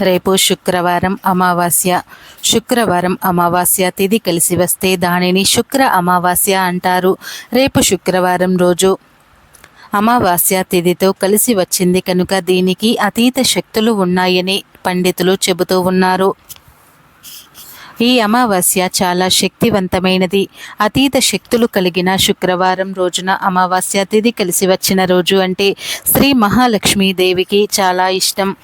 రేపు శుక్రవారం అమావాస్య. శుక్రవారం అమావాస్య తిథి కలిసి వస్తే దానిని శుక్ర అమావాస్య అంటారు. రేపు శుక్రవారం రోజు అమావాస్య తిథితో కలిసి వచ్చింది కనుక దీనికి అతీత శక్తులు ఉన్నాయని పండితులు చెబుతూ ఉన్నారు. ఈ అమావాస్య చాలా శక్తివంతమైనది. అతీత శక్తులు కలిగిన శుక్రవారం రోజున అమావాస్య తిథి కలిసి వచ్చిన రోజు అంటే శ్రీ మహాలక్ష్మీదేవికి చాలా ఇష్టం.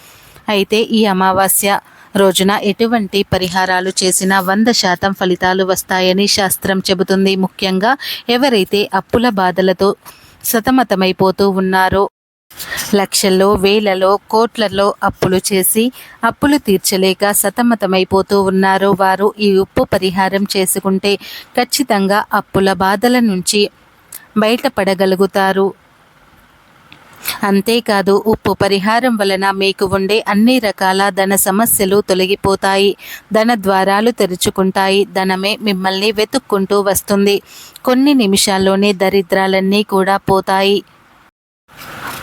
అయితే ఈ అమావాస్య రోజున ఎటువంటి పరిహారాలు చేసినా వంద శాతం ఫలితాలు వస్తాయని శాస్త్రం చెబుతుంది. ముఖ్యంగా ఎవరైతే అప్పుల బాధలతో సతమతమైపోతూ ఉన్నారో లక్షల్లో వేలలో కోట్లలో అప్పులు చేసి అప్పులు తీర్చలేక సతమతమైపోతూ ఉన్నారో వారు ఈ ఉప్పు పరిహారం చేసుకుంటే ఖచ్చితంగా అప్పుల బాధల నుంచి బయటపడగలుగుతారు. అంతేకాదు ఉప్పు పరిహారం వలన మీకు ఉండే అన్ని రకాల ధన సమస్యలు తొలగిపోతాయి. ధన ద్వారాలు తెరుచుకుంటాయి. ధనమే మిమ్మల్ని వెతుక్కుంటూ వస్తుంది. కొన్ని నిమిషాల్లోనే దరిద్రాలన్నీ కూడా పోతాయి.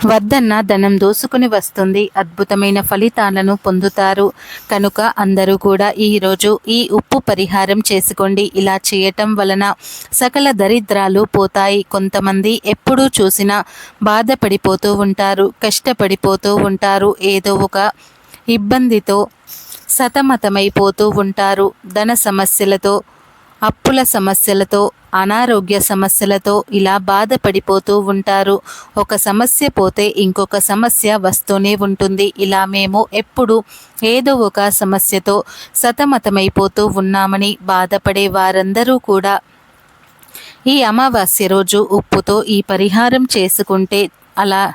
వద్దన్న ధనం దోసుకుని వస్తుంది. అద్భుతమైన ఫలితాలను పొందుతారు. కనుక అందరూ కూడా ఈరోజు ఈ ఉప్పు పరిహారం చేసుకోండి. ఇలా చేయటం వలన సకల దరిద్రాలు పోతాయి. కొంతమంది ఎప్పుడూ చూసినా బాధపడిపోతూ ఉంటారు కష్టపడిపోతూ ఉంటారు ఏదో ఒక ఇబ్బందితో సతమతమైపోతూ ఉంటారు. ధన సమస్యలతో అప్పుల సమస్యలతో అనారోగ్య సమస్యలతో ఇలా బాధపడిపోతూ ఉంటారు. ఒక సమస్య పోతే ఇంకొక సమస్య వస్తూనే ఉంటుంది. ఇలా మేము ఎప్పుడు ఏదో ఒక సమస్యతో సతమతమైపోతూ ఉన్నామని బాధపడే వారందరూ కూడా ఈ అమావాస్య రోజు ఉప్పుతో ఈ పరిహారం చేసుకుంటే అలా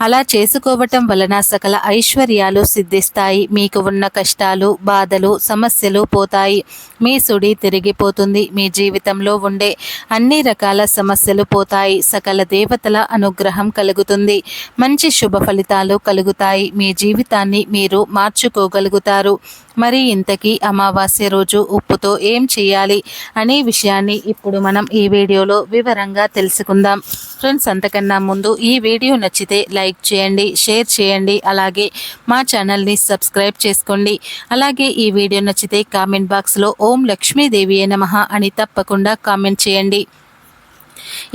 అలా చేసుకోవటం వలన సకల ఐశ్వర్యాలు సిద్ధిస్తాయి. మీకు ఉన్న కష్టాలు బాధలు సమస్యలు పోతాయి. మీ సుడి తిరిగిపోతుంది. మీ జీవితంలో ఉండే అన్ని రకాల సమస్యలు పోతాయి. సకల దేవతల అనుగ్రహం కలుగుతుంది. మంచి శుభ ఫలితాలు కలుగుతాయి. మీ జీవితాన్ని మీరు మార్చుకోగలుగుతారు. మరి ఇంతకీ అమావాస్య రోజు ఉప్పుతో ఏం చేయాలి అనే విషయాన్ని ఇప్పుడు మనం ఈ వీడియోలో వివరంగా తెలుసుకుందాం. ఫ్రెండ్స్ అంతకన్నా ముందు ఈ వీడియో నచ్చితే లైక్ చేయండి షేర్ చేయండి అలాగే మా ఛానల్ని సబ్స్క్రైబ్ చేసుకోండి. అలాగే ఈ వీడియో నచ్చితే కామెంట్ బాక్స్లో ఓం లక్ష్మీదేవి నమ అని తప్పకుండా కామెంట్ చేయండి.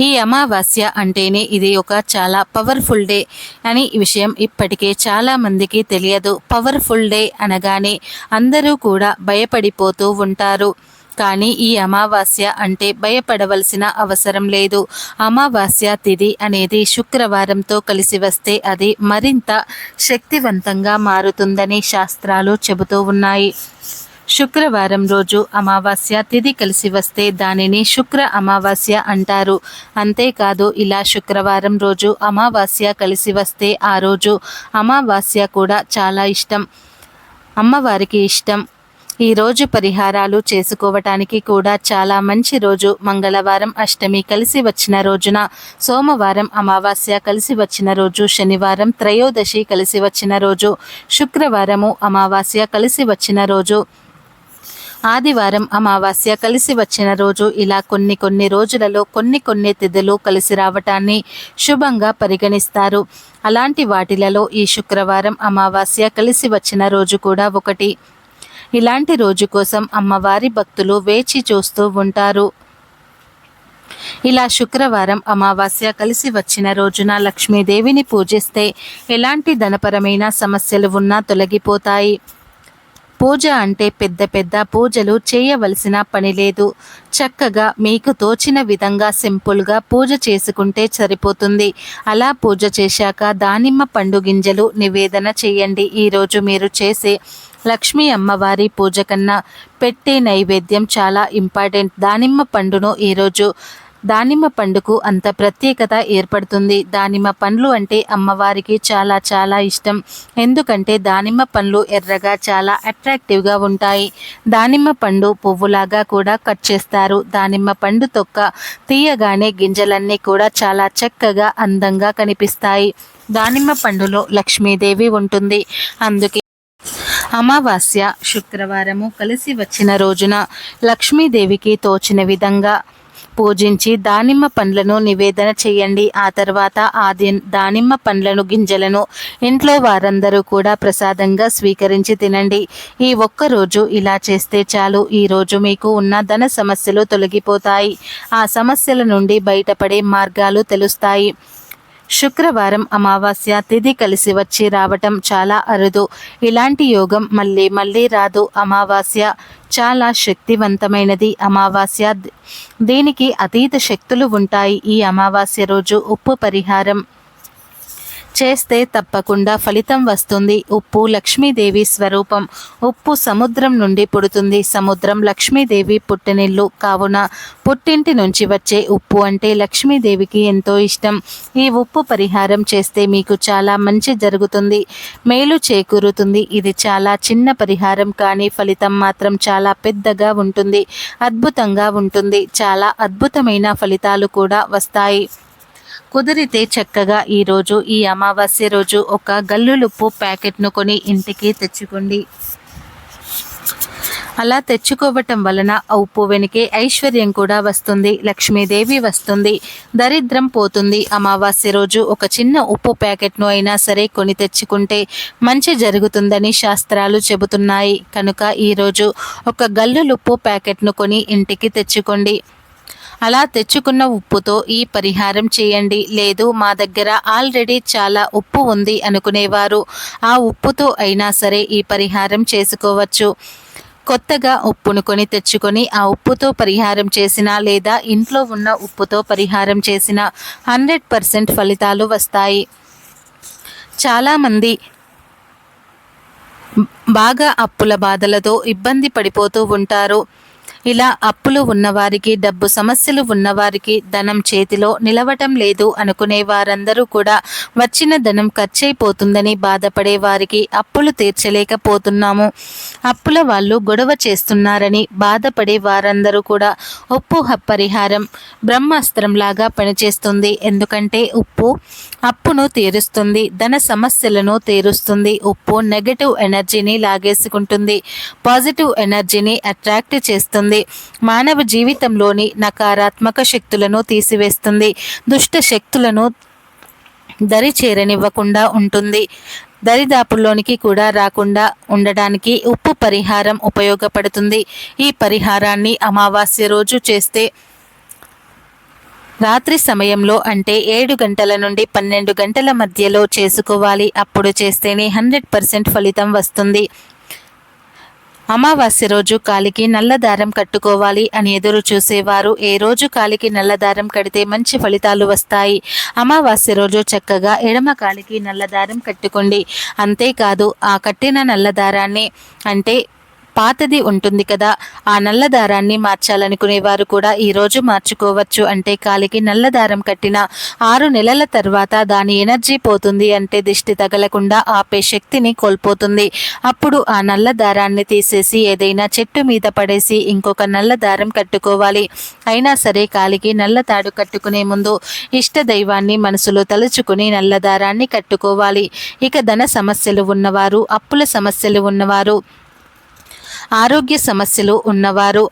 ఈ అమావాస్య అంటేనే ఇది ఒక చాలా పవర్ఫుల్ డే అని విషయం ఇప్పటికే చాలా మందికి తెలియదు. పవర్ఫుల్ డే అనగానే అందరూ కూడా భయపడిపోతూ ఉంటారు. కానీ ఈ అమావాస్య అంటే భయపడవలసిన అవసరం లేదు. అమావాస్య తిథి అనేది శుక్రవారంతో కలిసి వస్తే అది మరింత శక్తివంతంగా మారుతుందని శాస్త్రాలు చెబుతూ ఉన్నాయి. శుక్రవారం రోజు అమావాస్య తిథి కలిసి వస్తే దానిని శుక్ర అమావాస్య అంటారు. అంతేకాదు ఇలా శుక్రవారం రోజు అమావాస్య కలిసి వస్తే ఆ రోజు అమావాస్య కూడా చాలా ఇష్టం. అమ్మవారికి ఇష్టం. ఈ రోజు పరిహారాలు చేసుకోవటానికి కూడా చాలా మంచి రోజు. మంగళవారం అష్టమి కలిసి వచ్చిన రోజున సోమవారం అమావాస్య కలిసి వచ్చిన రోజు శనివారం త్రయోదశి కలిసి వచ్చిన రోజు శుక్రవారము అమావాస్య కలిసి వచ్చిన రోజు ఆదివారం అమావాస్య కలిసి వచ్చిన రోజు. ఇలా కొన్ని కొన్ని రోజులలో కొన్ని కొన్ని తిథులు కలిసి రావటాన్ని శుభంగా పరిగణిస్తారు. అలాంటి వాటిలలో ఈ శుక్రవారం అమావాస్య కలిసి వచ్చిన రోజు కూడా ఒకటి. ఇలాంటి రోజు కోసం అమ్మవారి భక్తులు వేచి చూస్తూ ఉంటారు. ఇలా శుక్రవారం అమావాస్య కలిసి వచ్చిన రోజున లక్ష్మీదేవిని పూజిస్తే ఎలాంటి ధనపరమైన సమస్యలు ఉన్నా తొలగిపోతాయి. పూజ అంటే పెద్ద పెద్ద పూజలు చేయవలసిన పని లేదు. చక్కగా మీకు తోచిన విధంగా సింపుల్గా పూజ చేసుకుంటే సరిపోతుంది. అలా పూజ చేశాక దానిమ్మ పండు గింజలు నివేదన చేయండి. ఈరోజు మీరు చేసే లక్ష్మీ అమ్మవారి పూజ కన్నా పెట్టే నైవేద్యం చాలా ఇంపార్టెంట్. దానిమ్మ పండును ఈరోజు దానిమ్మ పండుకు అంత ప్రత్యేకత ఏర్పడుతుంది. దానిమ్మ పండ్లు అంటే అమ్మవారికి చాలా చాలా ఇష్టం. ఎందుకంటే దానిమ్మ పండ్లు ఎర్రగా చాలా అట్రాక్టివ్గా ఉంటాయి. దానిమ్మ పండు పువ్వులాగా కూడా కట్ చేస్తారు. దానిమ్మ పండు తొక్క తీయగానే గింజలన్నీ కూడా చాలా చక్కగా అందంగా కనిపిస్తాయి. దానిమ్మ పండులో లక్ష్మీదేవి ఉంటుంది. అందుకే అమావాస్య శుక్రవారము కలిసి వచ్చిన రోజున లక్ష్మీదేవికి తోచిన విధంగా పూజించి దానిమ్మ పండ్లను నివేదన చేయండి. ఆ తర్వాత ఆ దానిమ్మ పండ్లను గింజలను ఇంట్లో వారందరూ కూడా ప్రసాదంగా స్వీకరించి తినండి. ఈ ఒక్క రోజు ఇలా చేస్తే చాలు. ఈ రోజు మీకు ఉన్న ధన సమస్యలు తొలగిపోతాయి. ఆ సమస్యల నుండి బయటపడే మార్గాలు తెలుస్తాయి. శుక్రవారం అమావాస్య తిథి కలిసి వచ్చి రావటం చాలా అరుదు. ఇలాంటి యోగం మళ్ళీ మళ్ళీ రాదు. అమావాస్య చాలా శక్తివంతమైనది. అమావాస్య దీనికి అతీత శక్తులు ఉంటాయి. ఈ అమావాస్య రోజు ఉప్పు పరిహారం. చేస్తే తప్పకుండా ఫలితం వస్తుంది. ఉప్పు లక్ష్మీదేవి స్వరూపం. ఉప్పు సముద్రం నుండి పుడుతుంది. సముద్రం లక్ష్మీదేవి పుట్టినిల్లు. కావున పుట్టింటి నుంచి వచ్చే ఉప్పు అంటే లక్ష్మీదేవికి ఎంతో ఇష్టం. ఈ ఉప్పు పరిహారం చేస్తే మీకు చాలా మంచి జరుగుతుంది. మేలు చేకూరుతుంది. ఇది చాలా చిన్న పరిహారం కానీ ఫలితం మాత్రం చాలా పెద్దగా ఉంటుంది. అద్భుతంగా ఉంటుంది. చాలా అద్భుతమైన ఫలితాలు కూడా వస్తాయి. కుదిరితే చక్కగా ఈరోజు ఈ అమావాస్య రోజు ఒక గల్లులుప్పు ప్యాకెట్ను కొని ఇంటికి తెచ్చుకోండి. అలా తెచ్చుకోవటం వలన ఆ ఉప్పు వెనుకే ఐశ్వర్యం కూడా వస్తుంది లక్ష్మీదేవి వస్తుంది దరిద్రం పోతుంది. అమావాస్య రోజు ఒక చిన్న ఉప్పు ప్యాకెట్ను అయినా సరే కొని తెచ్చుకుంటే మంచి జరుగుతుందని శాస్త్రాలు చెబుతున్నాయి. కనుక ఈరోజు ఒక గల్లులుప్పు ప్యాకెట్ను కొని ఇంటికి తెచ్చుకోండి. అలా తెచ్చుకున్న ఉప్పుతో ఈ పరిహారం చేయండి. లేదు మా దగ్గర ఆల్రెడీ చాలా ఉప్పు ఉంది అనుకునేవారు. ఆ ఉప్పుతో అయినా సరే ఈ పరిహారం చేసుకోవచ్చు. కొత్తగా ఉప్పును కొని తెచ్చుకొని ఆ ఉప్పుతో పరిహారం చేసిన లేదా ఇంట్లో ఉన్న ఉప్పుతో పరిహారం చేసిన హండ్రెడ్ పర్సెంట్ ఫలితాలు వస్తాయి. చాలామంది బాగా అప్పుల బాధలతో ఇబ్బంది పడిపోతూ ఉంటారు. ఇలా అప్పులు ఉన్నవారికి డబ్బు సమస్యలు ఉన్నవారికి ధనం చేతిలో నిలవటం లేదు అనుకునే వారందరూ కూడా వచ్చిన ధనం ఖర్చయిపోతుందని బాధపడే వారికి అప్పులు తీర్చలేకపోతున్నాము. అప్పుల వాళ్ళు గొడవ చేస్తున్నారని బాధపడే వారందరూ కూడా ఉప్పు పరిహారం బ్రహ్మాస్త్రంలాగా పనిచేస్తుంది. ఎందుకంటే ఉప్పు అప్పును తీరుస్తుంది ధన సమస్యలను తీరుస్తుంది ఉప్పు నెగటివ్ ఎనర్జీని లాగేసుకుంటుంది పాజిటివ్ ఎనర్జీని అట్రాక్ట్ చేస్తుంది మానవ జీవితంలోని నకారాత్మక శక్తులను తీసివేస్తుంది దుష్ట శక్తులను దరి చేరనివ్వకుండా ఉంటుంది దరిదాపుల్లోనికి కూడా రాకుండా ఉండడానికి ఉప్పు పరిహారం ఉపయోగపడుతుంది ఈ పరిహారాన్ని అమావాస్య రోజు చేస్తే రాత్రి సమయంలో అంటే ఏడు గంటల నుండి పన్నెండు గంటల మధ్యలో చేసుకోవాలి. అప్పుడు చేస్తేనే హండ్రెడ్ పర్సెంట్ ఫలితం వస్తుంది. అమావాస్య రోజు కాలికి నల్లదారం కట్టుకోవాలి అని ఎదురు చూసేవారు. ఏ రోజు కాలికి నల్లదారం కడితే మంచి ఫలితాలు వస్తాయి. అమావాస్య రోజు చక్కగా ఎడమ కాలికి నల్లదారం కట్టుకోండి. అంతేకాదు ఆ కట్టిన నల్లదారాన్ని అంటే పాతది ఉంటుంది కదా ఆ నల్ల దారాన్ని మార్చాలనుకునే వారు కూడా ఈరోజు మార్చుకోవచ్చు అంటే కాలికి నల్ల దారం కట్టిన ఆరు నెలల తర్వాత దాని ఎనర్జీ పోతుంది అంటే దిష్టి తగలకుండా ఆపే శక్తిని కోల్పోతుంది. అప్పుడు ఆ నల్ల దారాన్ని తీసేసి ఏదైనా చెట్టు మీద పడేసి ఇంకొక నల్ల దారం కట్టుకోవాలి. అయినా సరే కాలికి నల్ల తాడు కట్టుకునే ముందు ఇష్ట దైవాన్ని మనసులో తలుచుకుని నల్ల దారాన్ని కట్టుకోవాలి. ఇక ధన సమస్యలు ఉన్నవారు అప్పుల సమస్యలు ఉన్నవారు ఆరోగ్య సమస్యలు ఉన్నవారు.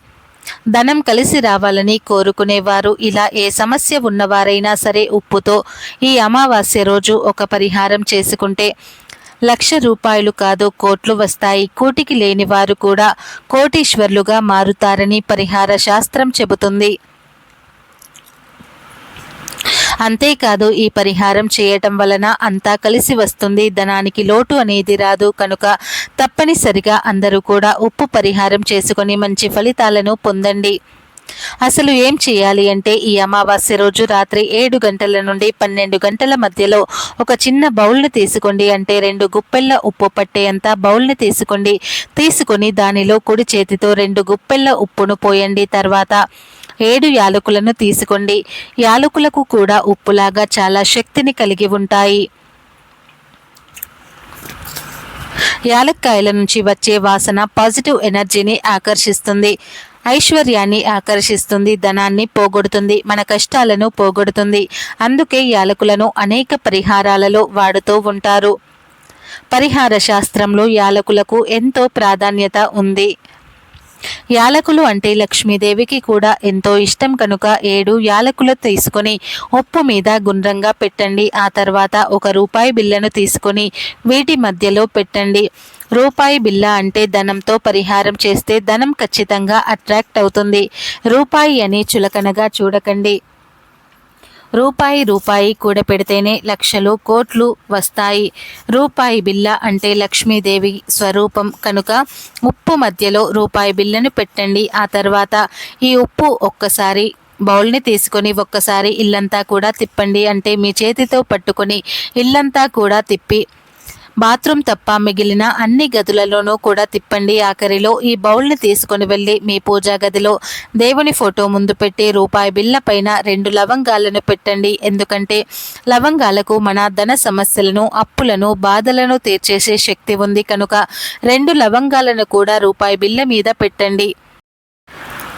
ధనం కలిసి రావాలని కోరుకునేవారు. ఇలా ఏ సమస్య ఉన్నవారైనా సరే ఉప్పుతో ఈ అమావాస్య రోజు ఒక పరిహారం చేసుకుంటే లక్ష రూపాయలు కాదు కోట్లు వస్తాయి. కోటికి లేని వారు కూడా కోటీశ్వర్లుగా మారుతారని పరిహార శాస్త్రం చెబుతుంది. అంతేకాదు ఈ పరిహారం చేయటం వలన అంతా కలిసి వస్తుంది. ధనానికి లోటు అనేది రాదు. కనుక తప్పనిసరిగా అందరూ కూడా ఉప్పు పరిహారం చేసుకొని మంచి ఫలితాలను పొందండి. అసలు ఏం చేయాలి అంటే ఈ అమావాస్య రోజు రాత్రి ఏడు గంటల నుండి పన్నెండు గంటల మధ్యలో ఒక చిన్న బౌల్ని తీసుకోండి. అంటే రెండు గుప్పెళ్ళ ఉప్పు పట్టేంత బౌల్ని తీసుకోండి. తీసుకొని దానిలో కుడి చేతితో రెండు గుప్పెళ్ళ ఉప్పును పోయండి. తర్వాత ఏడు యాలకులను తీసుకోండి. యాలకులకు కూడా ఉప్పులాగా చాలా శక్తిని కలిగి ఉంటాయి. యాలక్కాయల నుంచి వచ్చే వాసన పాజిటివ్ ఎనర్జీని ఆకర్షిస్తుంది. ఐశ్వర్యాన్ని ఆకర్షిస్తుంది. ధనాన్ని పోగొడుతుంది. మన కష్టాలను పోగొడుతుంది. అందుకే యాలకులను అనేక పరిహారాలలో వాడుతూ ఉంటారు. పరిహార శాస్త్రంలో యాలకులకు ఎంతో ప్రాధాన్యత ఉంది. యాలకులు అంటే లక్ష్మీదేవికి కూడా ఎంతో ఇష్టం కనుక ఏడు యాలకులు తీసుకొని ఉప్పు మీద గుండ్రంగా పెట్టండి. ఆ తర్వాత ఒక రూపాయి బిల్లను తీసుకొని వీటి మధ్యలో పెట్టండి. రూపాయి బిల్ల అంటే ధనంతో పరిహారం చేస్తే ధనం ఖచ్చితంగా అట్రాక్ట్ అవుతుంది. రూపాయి అని చులకనగా చూడకండి. రూపాయి రూపాయి కూడపెడితేనే లక్షలు కోట్లు వస్తాయి. రూపాయి బిల్ల అంటే లక్ష్మీదేవి స్వరూపం. కనుక ఉప్పు మధ్యలో రూపాయి బిల్లను పెట్టండి. ఆ తర్వాత ఈ ఉప్పు ఒక్కసారి బౌల్ని తీసుకొని ఒక్కసారి ఇల్లంతా కూడా తిప్పండి. అంటే మీ చేతితో పట్టుకొని ఇల్లంతా కూడా తిప్పి బాత్రూమ్ తప్ప మిగిలిన అన్ని గదులలోనూ కూడా తిప్పండి. ఆఖరిలో ఈ బౌల్ని తీసుకొని వెళ్ళి మీ పూజా గదిలో దేవుని ఫోటో ముందు పెట్టి రూపాయి బిళ్ళ పైన రెండు లవంగాలను పెట్టండి. ఎందుకంటే లవంగాలకు మన ధన సమస్యలను అప్పులను బాధలను తీర్చేసే శక్తి ఉంది. కనుక రెండు లవంగాలను కూడా రూపాయి బిళ్ళ మీద పెట్టండి.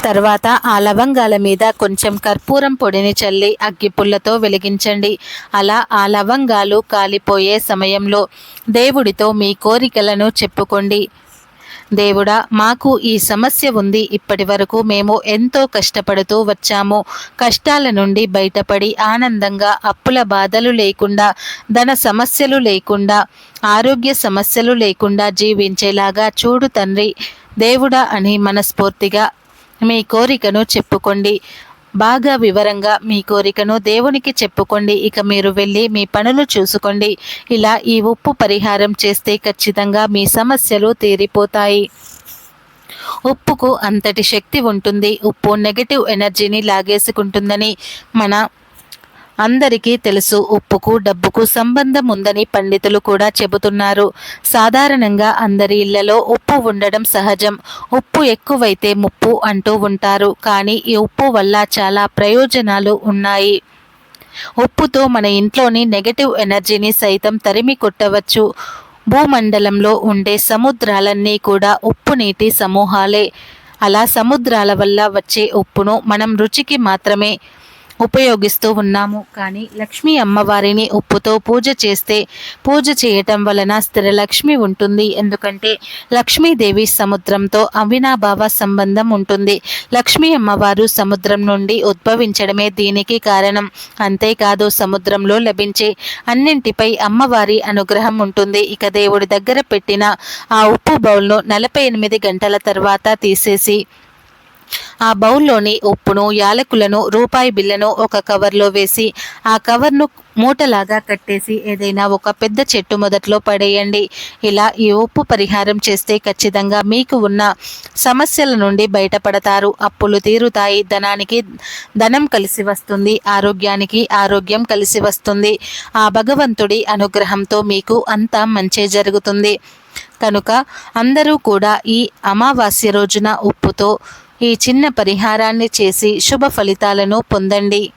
తర్వాత ఆ లవంగాల మీద కొంచెం కర్పూరం పొడిని చల్లి అగ్గిపుల్లతో వెలిగించండి. అలా ఆ లవంగాలు కాలిపోయే సమయంలో దేవుడితో మీ కోరికలను చెప్పుకోండి. దేవుడా మాకు ఈ సమస్య ఉంది. ఇప్పటి వరకు మేము ఎంతో కష్టపడుతూ వచ్చాము. కష్టాల నుండి బయటపడి ఆనందంగా అప్పుల బాధలు లేకుండా ధన సమస్యలు లేకుండా ఆరోగ్య సమస్యలు లేకుండా జీవించేలాగా చూడు తండ్రి. దేవుడా అని మనస్ఫూర్తిగా మీ కోరికను చెప్పుకోండి. బాగా వివరంగా మీ కోరికను దేవునికి చెప్పుకోండి. ఇక మీరు వెళ్ళి మీ పనులు చూసుకోండి. ఇలా ఈ ఉప్పు పరిహారం చేస్తే ఖచ్చితంగా మీ సమస్యలు తీరిపోతాయి. ఉప్పుకు అంతటి శక్తి ఉంటుంది. ఉప్పు నెగటివ్ ఎనర్జీని లాగేసుకుంటుందని మన అందరికీ తెలుసు ఉప్పుకు డబ్బుకు సంబంధం ఉందని పండితులు కూడా చెబుతున్నారు. సాధారణంగా అందరి ఇళ్ళలో ఉప్పు ఉండడం సహజం. ఉప్పు ఎక్కువైతే ముప్పు అంటూ ఉంటారు. కానీ ఈ ఉప్పు వల్ల చాలా ప్రయోజనాలు ఉన్నాయి. ఉప్పుతో మన ఇంట్లోని నెగటివ్ ఎనర్జీని సైతం తరిమి కొట్టవచ్చు. భూమండలంలో ఉండే సముద్రాలన్నీ కూడా ఉప్పు నీటి సమూహాలే. అలా సముద్రాల వల్ల వచ్చే ఉప్పును మనం రుచికి మాత్రమే ఉపయోగిస్తూ ఉన్నాము. కానీ లక్ష్మీ అమ్మవారిని ఉప్పుతో పూజ చేస్తే పూజ చేయటం వలన స్థిరలక్ష్మి ఉంటుంది. ఎందుకంటే లక్ష్మీదేవి సముద్రంతో అవినాభావ సంబంధం ఉంటుంది. లక్ష్మీ అమ్మవారు సముద్రం నుండి ఉద్భవించడమే దీనికి కారణం. అంతేకాదు సముద్రంలో లభించే అన్నింటిపై అమ్మవారి అనుగ్రహం ఉంటుంది. ఇక దేవుడి దగ్గర పెట్టిన ఆ ఉప్పు బౌల్ను నలభై ఎనిమిది గంటల తర్వాత తీసేసి ఆ బౌల్లోని ఉప్పును యాలకులను రూపాయి బిల్లను ఒక కవర్లో వేసి ఆ కవర్ను మూటలాగా కట్టేసి ఏదైనా ఒక పెద్ద చెట్టు మొదట్లో పడేయండి. ఇలా ఈ ఉప్పు పరిహారం చేస్తే ఖచ్చితంగా మీకు ఉన్న సమస్యల నుండి బయటపడతారు. అప్పులు తీరుతాయి. ధనానికి ధనం కలిసి వస్తుంది. ఆరోగ్యానికి ఆరోగ్యం కలిసి వస్తుంది. ఆ భగవంతుడి అనుగ్రహంతో మీకు అంతా మంచి జరుగుతుంది. కనుక అందరూ కూడా ఈ అమావాస్య రోజున ఉప్పుతో ఈ చిన్న పరిహారాన్ని చేసి శుభ ఫలితాలను పొందండి.